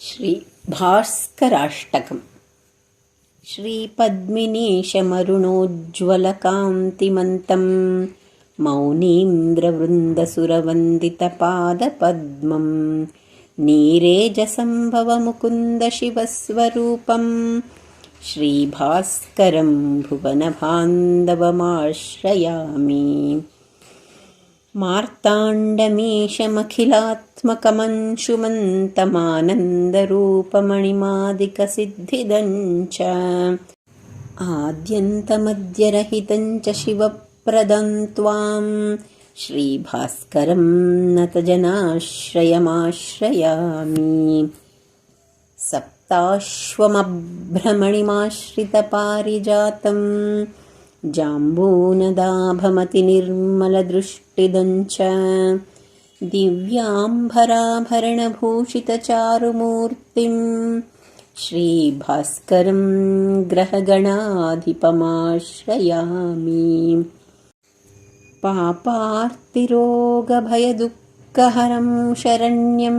श्रीभास्कराष्टकम्। श्रीपद्मिनीशमरुणोज्ज्वलकान्तिमन्तं मौनीन्द्रवृन्दसुरवन्दितपादपद्मं नीरेजसम्भवमुकुन्दशिवस्वरूपं श्रीभास्करं भुवनबान्धवमाश्रयामि मार्ताण्डमीशमखिलात्मकमञ्शुमन्तमानन्दरूपमणिमादिकसिद्धिदञ्च आद्यन्तमद्यरहितं च शिवप्रदं त्वां श्रीभास्करं नतजनाश्रयमाश्रयामि। सप्ताश्वमभ्रमणिमाश्रितपारिजातम् जाम्बूनदाभमतिनिर्मलदृष्टिदञ्च दिव्याम्भराभरणभूषितचारुमूर्तिं श्रीभास्करं ग्रहगणाधिपमाश्रयामि। पापार्तिरोगभयदुःखहरं शरण्यं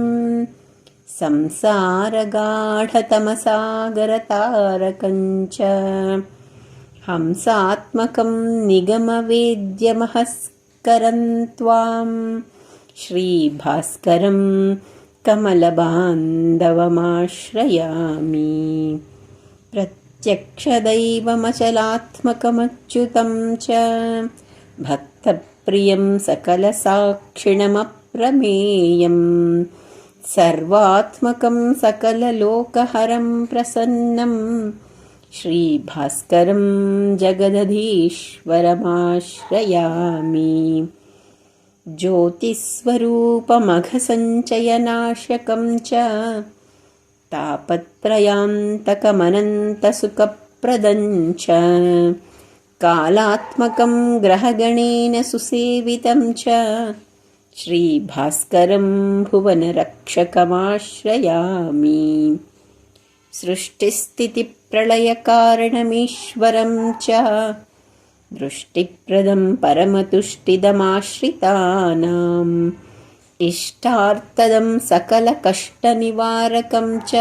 संसारगाढतमसागरतारकञ्च हंसात्मकं निगमवेद्यमहस्करं त्वां श्रीभास्करं कमलबान्धवमाश्रयामि। प्रत्यक्षदैवमचलात्मकमच्युतं च भक्तप्रियं सकलसाक्षिणमप्रमेयं सर्वात्मकं सकललोकहरं प्रसन्नम् श्रीभास्करं जगदधीश्वरमाश्रयामि। ज्योतिस्वरूपमघसञ्चयनाशकं च तापत्रयान्तकमनन्तसुखप्रदं च कालात्मकं ग्रहगणेन सुसेवितं च श्रीभास्करं भुवनरक्षकमाश्रयामि सृष्टिस्थितिप्रलयकारणमीश्वरं च दृष्टिप्रदं परमतुष्टिदमाश्रितानाम् इष्टार्थदं सकलकष्टनिवारकं च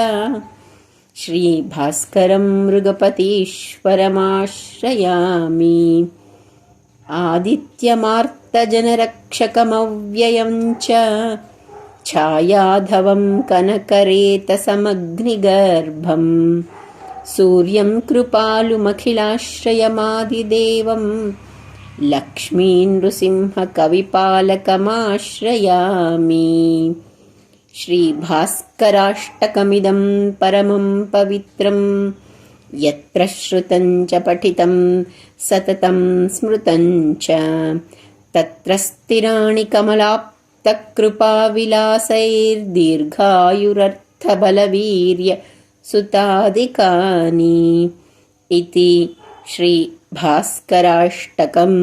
श्रीभास्करं मृगपतीश्वरमाश्रयामि आदित्यमार्तजनरक्षकमव्ययं च छायाधवं कनकरेतसमग्निगर्भं सूर्यं कृपालुमखिलाश्रयमादिदेवं लक्ष्मीनृसिंहकविपालकमाश्रयामि श्रीभास्कराष्टकमिदं परमं पवित्रं यत्र श्रुतं च पठितं सततं स्मृतं च तत्र स्थिराणि कमलाप् तत्कृपाविलासैर्दीर्घायुरर्थबलवीर्य सुतादिकानि इति श्रीभास्कराष्टकम्